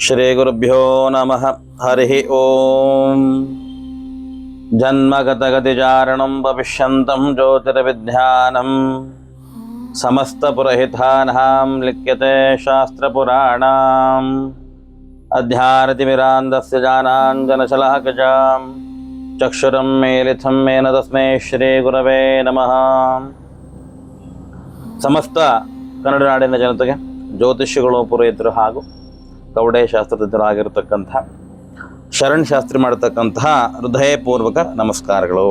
ಶ್ರೀಗುರುಭ್ಯೋ ನಮಃ ಹರಿ ಓಂ ಜನ್ಮಗತಗತಿಚಾರಣಂ ಭವಿಷ್ಯಂತಂ ಜ್ಯೋತಿರ್ವಿಜ್ಞಾನಂ ಸಮಸ್ತಪುರಹಿತಾನಾಂ ಲಿಖ್ಯತೆ ಶಾಸ್ತ್ರಪುರಾಣಾಂ ಅಧ್ಯಾರತಿಮಿರಾಂಧಸ್ಯ ಜಾನಾಂಜನಶಲಾಕಜಾಂ ಚಕ್ಷುರಂ ಮೇಲಿಥಂ ಮೇನ ತಸ್ಮೈ ಶ್ರೀಗುರವೇ ನಮಃ ಸಮಸ್ತ ಕನ್ನಡ ನಾಡಿನ ಜನತೆಗೆ ಜ್ಯೋತಿಷ್ಯಗಳು ಪುರೋಹಿತರು ಹಾಗೂ ಕವಡೆ ಶಾಸ್ತ್ರಜ್ಞರಾಗಿರ್ತಕ್ಕಂಥ ಶರಣ್ ಶಾಸ್ತ್ರಿ ಮಾಡತಕ್ಕಂತಹ ಹೃದಯಪೂರ್ವಕ ನಮಸ್ಕಾರಗಳು.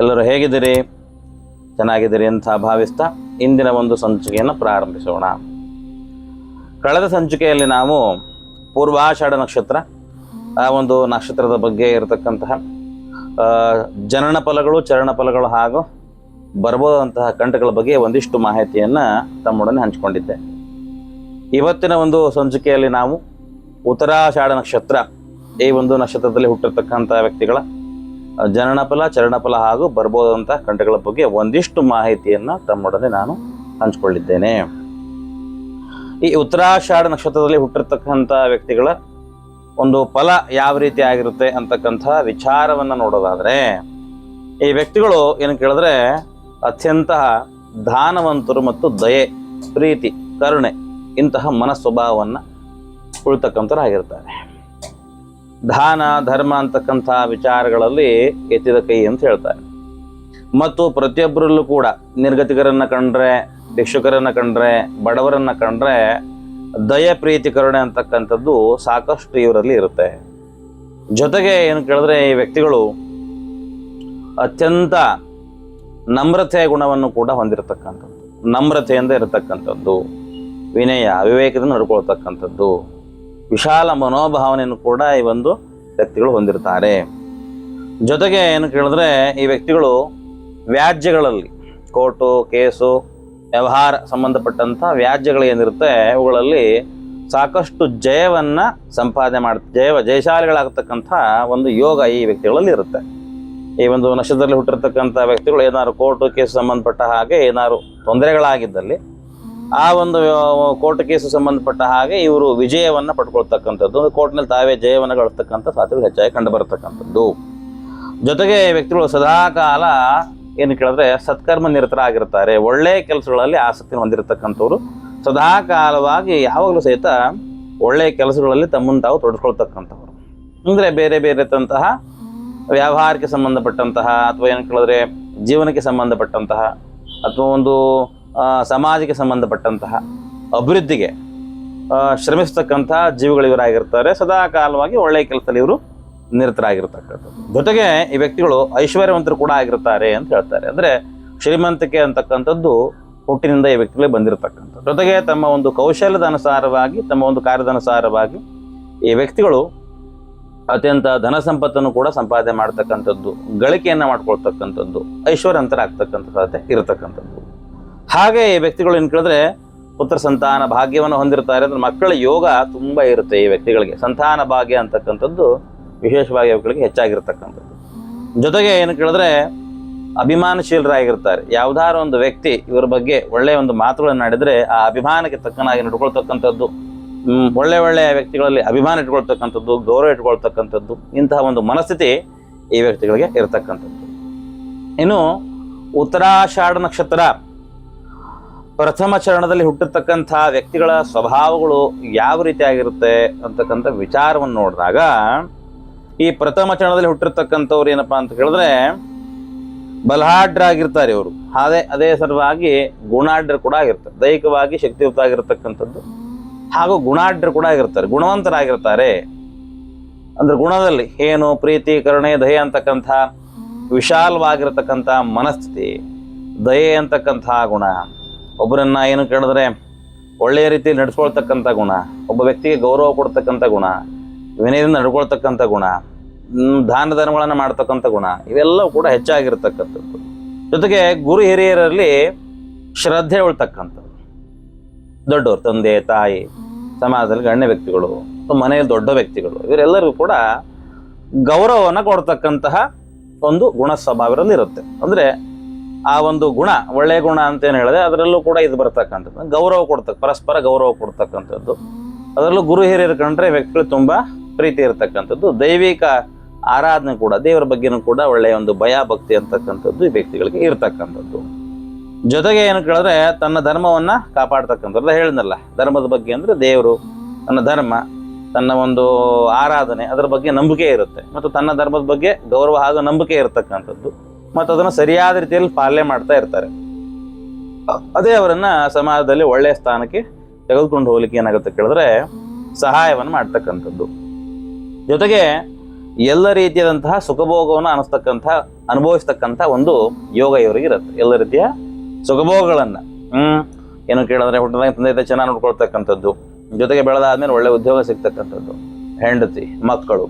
ಎಲ್ಲರೂ ಹೇಗಿದ್ದೀರಿ? ಚೆನ್ನಾಗಿದ್ದೀರಿ ಅಂತ ಭಾವಿಸ್ತಾ ಇಂದಿನ ಒಂದು ಸಂಚಿಕೆಯನ್ನು ಪ್ರಾರಂಭಿಸೋಣ. ಕಳೆದ ಸಂಚಿಕೆಯಲ್ಲಿ ನಾವು ಪೂರ್ವಾಷಾಢ ನಕ್ಷತ್ರ, ಆ ಒಂದು ನಕ್ಷತ್ರದ ಬಗ್ಗೆ ಇರತಕ್ಕಂತಹ ಜನನ ಫಲಗಳು, ಚರಣ ಫಲಗಳು ಹಾಗೂ ಬರ್ಬೋದಂತಹ ಕಂಠಗಳ ಬಗ್ಗೆ ಒಂದಿಷ್ಟು ಮಾಹಿತಿಯನ್ನು ತಮ್ಮೊಡನೆ ಹಂಚಿಕೊಂಡಿದ್ದೆ. ಇವತ್ತಿನ ಒಂದು ಸಂಚಿಕೆಯಲ್ಲಿ ನಾವು ಉತ್ತರಾಷಾಢ ನಕ್ಷತ್ರ ಈ ಒಂದು ನಕ್ಷತ್ರದಲ್ಲಿ ಹುಟ್ಟಿರ್ತಕ್ಕಂಥ ವ್ಯಕ್ತಿಗಳ ಜನನಫಲ ಚರಣಫಲ ಹಾಗೂ ಬರ್ಬೋದಂಥ ಕಂಠಗಳ ಬಗ್ಗೆ ಒಂದಿಷ್ಟು ಮಾಹಿತಿಯನ್ನು ತಮ್ಮೊಡನೆ ನಾನು ಹಂಚಿಕೊಳ್ಳಿದ್ದೇನೆ. ಈ ಉತ್ತರಾಷಾಢ ನಕ್ಷತ್ರದಲ್ಲಿ ಹುಟ್ಟಿರ್ತಕ್ಕಂಥ ವ್ಯಕ್ತಿಗಳ ಒಂದು ಫಲ ಯಾವ ರೀತಿ ಆಗಿರುತ್ತೆ ಅಂತಕ್ಕಂಥ ವಿಚಾರವನ್ನು ನೋಡೋದಾದ್ರೆ, ಈ ವ್ಯಕ್ತಿಗಳು ಏನು ಕೇಳಿದ್ರೆ ಅತ್ಯಂತ ದಾನವಂತರು ಮತ್ತು ದಯೆ, ಪ್ರೀತಿ, ಕರುಣೆ ಇಂತಹ ಮನಸ್ವಭಾವವನ್ನು ಉಳ್ತಕ್ಕಂಥರಾಗಿರ್ತಾರೆ ದಾನ, ಧರ್ಮ ಅಂತಕ್ಕಂಥ ವಿಚಾರಗಳಲ್ಲಿ ಎತ್ತಿದ ಕೈ ಅಂತ ಹೇಳ್ತಾರೆ. ಮತ್ತು ಪ್ರತಿಯೊಬ್ಬರಲ್ಲೂ ಕೂಡ ನಿರ್ಗತಿಕರನ್ನು ಕಂಡ್ರೆ, ಭಿಕ್ಷುಕರನ್ನು ಕಂಡ್ರೆ, ಬಡವರನ್ನು ಕಂಡ್ರೆ ದಯ, ಪ್ರೀತಿ, ಕರುಣೆ ಅಂತಕ್ಕಂಥದ್ದು ಸಾಕಷ್ಟು ಇವರಲ್ಲಿ ಇರುತ್ತೆ. ಜೊತೆಗೆ ಏನು ಕೇಳಿದ್ರೆ ಈ ವ್ಯಕ್ತಿಗಳು ಅತ್ಯಂತ ನಮ್ರತೆಯ ಗುಣವನ್ನು ಕೂಡ ಹೊಂದಿರತಕ್ಕಂಥದ್ದು. ನಮ್ರತೆಯಿಂದ ಇರತಕ್ಕಂಥದ್ದು. ವಿನಯ ವಿವೇಕದಿಂದ ನಡ್ಕೊಳ್ತಕ್ಕಂಥದ್ದು. ವಿಶಾಲ ಮನೋಭಾವನೆಯನ್ನು ಕೂಡ ಈ ಒಂದು ವ್ಯಕ್ತಿಗಳು ಹೊಂದಿರ್ತಾರೆ. ಜೊತೆಗೆ ಏನು ಕೇಳಿದ್ರೆ, ಈ ವ್ಯಕ್ತಿಗಳು ವ್ಯಾಜ್ಯಗಳಲ್ಲಿ, ಕೋರ್ಟು, ಕೇಸು, ವ್ಯವಹಾರ ಸಂಬಂಧಪಟ್ಟಂಥ ವ್ಯಾಜ್ಯಗಳು ಏನಿರುತ್ತೆ, ಅವುಗಳಲ್ಲಿ ಸಾಕಷ್ಟು ಜಯವನ್ನು ಸಂಪಾದನೆ ಮಾಡ ಜಯ ಜಯಶಾಲಿಗಳಾಗತಕ್ಕಂಥ ಒಂದು ಯೋಗ ಈ ವ್ಯಕ್ತಿಗಳಲ್ಲಿ ಇರುತ್ತೆ. ಈ ಒಂದು ನಕ್ಷತ್ರದಲ್ಲಿ ಹುಟ್ಟಿರ್ತಕ್ಕಂಥ ವ್ಯಕ್ತಿಗಳು ಏನಾದ್ರು ಕೋರ್ಟು, ಕೇಸು ಸಂಬಂಧಪಟ್ಟ ಹಾಗೆ ಏನಾದ್ರು ತೊಂದರೆಗಳಾಗಿದ್ದಲ್ಲಿ ಆ ಒಂದು ಕೋರ್ಟ್ ಕೇಸು ಸಂಬಂಧಪಟ್ಟ ಹಾಗೆ ಇವರು ವಿಜಯವನ್ನ ಪಡ್ಕೊಳ್ತಕ್ಕಂಥದ್ದು. ಕೋರ್ಟ್ನಲ್ಲಿ ತಾವೇ ಜಯವನ್ನು ಗಳಿಸ್ತಕ್ಕಂಥ ಸಾಧ್ಯತೆಗಳು ಹೆಚ್ಚಾಗಿ ಕಂಡು ಬರತಕ್ಕಂಥದ್ದು ಜೊತೆಗೆ ವ್ಯಕ್ತಿಗಳು ಸದಾಕಾಲ ಏನು ಕೇಳಿದ್ರೆ ಸತ್ಕರ್ಮ ನಿರತರಾಗಿರ್ತಾರೆ. ಒಳ್ಳೆಯ ಕೆಲಸಗಳಲ್ಲಿ ಆಸಕ್ತಿ ಹೊಂದಿರತಕ್ಕಂಥವ್ರು. ಸದಾಕಾಲವಾಗಿ ಯಾವಾಗಲೂ ಸಹಿತ ಒಳ್ಳೆಯ ಕೆಲಸಗಳಲ್ಲಿ ತಮ್ಮನ್ನು ತಾವು ತೊಡಸ್ಕೊಳ್ತಕ್ಕಂಥವ್ರು. ಅಂದರೆ ಬೇರೆ ಬೇರೆ ತಂತಹ ವ್ಯಾವಹಾರಕ್ಕೆ ಸಂಬಂಧಪಟ್ಟಂತಹ ಅಥವಾ ಏನು ಕೇಳಿದ್ರೆ ಜೀವನಕ್ಕೆ ಸಂಬಂಧಪಟ್ಟಂತಹ ಅಥವಾ ಒಂದು ಸಮಾಜಕ್ಕೆ ಸಂಬಂಧಪಟ್ಟಂತಹ ಅಭಿವೃದ್ಧಿಗೆ ಶ್ರಮಿಸ್ತಕ್ಕಂತಹ ಜೀವಿಗಳು ಇವರಾಗಿರ್ತಾರೆ. ಸದಾ ಕಾಲವಾಗಿ ಒಳ್ಳೆಯ ಕೆಲಸದಲ್ಲಿ ಇವರು ನಿರತರಾಗಿರ್ತಕ್ಕಂಥದ್ದು. ಜೊತೆಗೆ ಈ ವ್ಯಕ್ತಿಗಳು ಐಶ್ವರ್ಯವಂತರು ಕೂಡ ಆಗಿರ್ತಾರೆ ಅಂತ ಹೇಳ್ತಾರೆ. ಅಂದರೆ ಶ್ರೀಮಂತಿಕೆ ಅಂತಕ್ಕಂಥದ್ದು ಹುಟ್ಟಿನಿಂದ ಈ ವ್ಯಕ್ತಿಗಳಿಗೆ ಬಂದಿರತಕ್ಕಂಥದ್ದು. ಜೊತೆಗೆ ತಮ್ಮ ಒಂದು ಕೌಶಲ್ಯದ ಅನುಸಾರವಾಗಿ, ತಮ್ಮ ಒಂದು ಕಾರ್ಯದ ಅನುಸಾರವಾಗಿ ಈ ವ್ಯಕ್ತಿಗಳು ಅತ್ಯಂತ ಧನ ಸಂಪತ್ತನ್ನು ಕೂಡ ಸಂಪಾದನೆ ಮಾಡ್ತಕ್ಕಂಥದ್ದು, ಗಳಿಕೆಯನ್ನು ಮಾಡ್ಕೊಳ್ತಕ್ಕಂಥದ್ದು, ಐಶ್ವರ್ಯವಂತರಾಗ್ತಕ್ಕಂಥ ಸಾಧ್ಯತೆ ಇರತಕ್ಕಂಥದ್ದು. ಹಾಗೆ ಈ ವ್ಯಕ್ತಿಗಳು ಏನು ಕೇಳಿದ್ರೆ, ಪುತ್ರ ಸಂತಾನ ಭಾಗ್ಯವನ್ನು ಹೊಂದಿರ್ತಾರೆ ಅಂದ್ರೆ ಮಕ್ಕಳ ಯೋಗ ತುಂಬ ಇರುತ್ತೆ ಈ ವ್ಯಕ್ತಿಗಳಿಗೆ. ಸಂತಾನ ಭಾಗ್ಯ ಅಂತಕ್ಕಂಥದ್ದು ವಿಶೇಷವಾಗಿ ಅವುಗಳಿಗೆ ಹೆಚ್ಚಾಗಿರ್ತಕ್ಕಂಥದ್ದು. ಜೊತೆಗೆ ಏನು ಕೇಳಿದ್ರೆ, ಅಭಿಮಾನಶೀಲರಾಗಿರ್ತಾರೆ. ಯಾವುದಾದ್ರು ಒಂದು ವ್ಯಕ್ತಿ ಇವರ ಬಗ್ಗೆ ಒಳ್ಳೆಯ ಒಂದು ಮಾತುಗಳನ್ನು ಆಡಿದರೆ ಆ ಅಭಿಮಾನಕ್ಕೆ ತಕ್ಕನಾಗಿ ನಡ್ಕೊಳ್ತಕ್ಕಂಥದ್ದು ಒಳ್ಳೆ ಒಳ್ಳೆಯ ವ್ಯಕ್ತಿಗಳಲ್ಲಿ ಅಭಿಮಾನ ಇಟ್ಕೊಳ್ತಕ್ಕಂಥದ್ದು, ಗೌರವ ಇಟ್ಕೊಳ್ತಕ್ಕಂಥದ್ದು, ಇಂತಹ ಒಂದು ಮನಸ್ಥಿತಿ ಈ ವ್ಯಕ್ತಿಗಳಿಗೆ ಇರತಕ್ಕಂಥದ್ದು. ಇನ್ನು ಉತ್ತರಾಷಾಢ ನಕ್ಷತ್ರ ಪ್ರಥಮ ಚರಣದಲ್ಲಿ ಹುಟ್ಟಿರ್ತಕ್ಕಂಥ ವ್ಯಕ್ತಿಗಳ ಸ್ವಭಾವಗಳು ಯಾವ ರೀತಿಯಾಗಿರುತ್ತೆ ಅಂತಕ್ಕಂಥ ವಿಚಾರವನ್ನು ನೋಡಿದಾಗ, ಈ ಪ್ರಥಮ ಚರಣದಲ್ಲಿ ಹುಟ್ಟಿರ್ತಕ್ಕಂಥವ್ರು ಏನಪ್ಪಾ ಅಂತ ಹೇಳಿದ್ರೆ ಬಲಹಾಡ್ರಾಗಿರ್ತಾರೆ ಇವರು. ಅದೇ ಅದೇ ಸಲುವಾಗಿ ಗುಣಾಢ್ರ ಕೂಡ ಆಗಿರ್ತಾರೆ. ದೈಹಿಕವಾಗಿ ಶಕ್ತಿಯುತ ಆಗಿರತಕ್ಕಂಥದ್ದು ಹಾಗೂ ಗುಣಾಢ್ರ ಕೂಡ ಆಗಿರ್ತಾರೆ. ಗುಣವಂತರಾಗಿರ್ತಾರೆ. ಅಂದ್ರೆ ಗುಣದಲ್ಲಿ ಏನು, ಪ್ರೀತಿ, ಕರುಣೆ, ದಯೆ ಅಂತಕ್ಕಂಥ, ವಿಶಾಲವಾಗಿರತಕ್ಕಂಥ ಮನಸ್ಥಿತಿ, ದಯೆ ಅಂತಕ್ಕಂಥ ಗುಣ. ಒಬ್ಬರನ್ನ ಏನು ಕೇಳಿದ್ರೆ ಒಳ್ಳೆಯ ರೀತಿಯಲ್ಲಿ ನಡೆಸ್ಕೊಳ್ತಕ್ಕಂಥ ಗುಣ, ಒಬ್ಬ ವ್ಯಕ್ತಿಗೆ ಗೌರವ ಕೊಡ್ತಕ್ಕಂಥ ಗುಣ, ವಿನಯದಿಂದ ನಡ್ಕೊಳ್ತಕ್ಕಂಥ ಗುಣ ದಾನ ಧರ್ಮಗಳನ್ನು ಮಾಡ್ತಕ್ಕಂಥ ಗುಣ ಇವೆಲ್ಲವೂ ಕೂಡ ಹೆಚ್ಚಾಗಿರ್ತಕ್ಕಂಥದ್ದು. ಜೊತೆಗೆ ಗುರು ಹಿರಿಯರಲ್ಲಿ ಶ್ರದ್ಧೆ ಉಳ್ತಕ್ಕಂಥದ್ದು ದೊಡ್ಡವರು ತಂದೆ, ತಾಯಿ, ಸಮಾಜದಲ್ಲಿ ಗಣ್ಯ ವ್ಯಕ್ತಿಗಳು, ಮನೆಯಲ್ಲಿ ದೊಡ್ಡ ವ್ಯಕ್ತಿಗಳು, ಇವರೆಲ್ಲರಿಗೂ ಕೂಡ ಗೌರವವನ್ನು ಕೊಡ್ತಕ್ಕಂತಹ ಒಂದು ಗುಣ ಸ್ವಭಾವದಲ್ಲಿ ಇರುತ್ತೆ. ಅಂದರೆ ಆ ಒಂದು ಗುಣ ಒಳ್ಳೆಯ ಗುಣ ಅಂತ ಏನು ಹೇಳಿದೆ, ಅದರಲ್ಲೂ ಕೂಡ ಇದು ಬರ್ತಕ್ಕಂಥದ್ದು. ಗೌರವ ಕೊಡ್ತಕ್ಕ, ಪರಸ್ಪರ ಗೌರವ ಕೊಡ್ತಕ್ಕಂಥದ್ದು. ಅದರಲ್ಲೂ ಗುರು ಹಿರಿಯರು ಕಂಡ್ರೆ ವ್ಯಕ್ತಿಗಳು ತುಂಬ ಪ್ರೀತಿ ಇರತಕ್ಕಂಥದ್ದು. ದೈವಿಕ ಆರಾಧನೆ ಕೂಡ, ದೇವರ ಬಗ್ಗೆನೂ ಕೂಡ ಒಳ್ಳೆಯ ಒಂದು ಭಯ, ಭಕ್ತಿ ಅಂತಕ್ಕಂಥದ್ದು ಈ ವ್ಯಕ್ತಿಗಳಿಗೆ ಇರ್ತಕ್ಕಂಥದ್ದು. ಜೊತೆಗೆ ಏನು ಕೇಳಿದ್ರೆ, ತನ್ನ ಧರ್ಮವನ್ನ ಕಾಪಾಡ್ತಕ್ಕಂಥದ್ದು. ಹೇಳಿದ್ನಲ್ಲ, ಧರ್ಮದ ಬಗ್ಗೆ ಅಂದ್ರೆ ದೇವರು, ತನ್ನ ಧರ್ಮ, ತನ್ನ ಒಂದು ಆರಾಧನೆ, ಅದರ ಬಗ್ಗೆ ನಂಬಿಕೆ ಇರುತ್ತೆ. ಮತ್ತು ತನ್ನ ಧರ್ಮದ ಬಗ್ಗೆ ಗೌರವ ಹಾಗೂ ನಂಬಿಕೆ ಇರತಕ್ಕಂಥದ್ದು. ಮತ್ತು ಅದನ್ನು ಸರಿಯಾದ ರೀತಿಯಲ್ಲಿ ಪಾಲನೆ ಮಾಡ್ತಾ ಇರ್ತಾರೆ. ಅದೇ ಅವರನ್ನು ಸಮಾಜದಲ್ಲಿ ಒಳ್ಳೆಯ ಸ್ಥಾನಕ್ಕೆ ತೆಗೆದುಕೊಂಡು ಹೋಗ್ಲಿಕ್ಕೆ ಏನಾಗುತ್ತೆ ಕೇಳಿದ್ರೆ ಸಹಾಯವನ್ನು ಮಾಡ್ತಕ್ಕಂಥದ್ದು. ಜೊತೆಗೆ ಎಲ್ಲ ರೀತಿಯಾದಂತಹ ಸುಖಭೋಗವನ್ನು ಅನಿಸ್ತಕ್ಕಂಥ, ಅನುಭವಿಸ್ತಕ್ಕಂಥ ಒಂದು ಯೋಗ ಇವರಿಗೆ ಇರುತ್ತೆ. ಎಲ್ಲ ರೀತಿಯ ಸುಖಭೋಗಗಳನ್ನ ಹ್ಞೂ ಏನು ಕೇಳಿದ್ರೆ ಹುಟ್ಟಿದಾಗ ತಂದೆ ತಾಯಿ ಚೆನ್ನಾಗಿ ನೋಡ್ಕೊಳ್ತಕ್ಕಂಥದ್ದು, ಜೊತೆಗೆ ಬೆಳೆದಾದ್ಮೇಲೆ ಒಳ್ಳೆ ಉದ್ಯೋಗ ಸಿಗ್ತಕ್ಕಂಥದ್ದು, ಹೆಂಡತಿ, ಮಕ್ಕಳು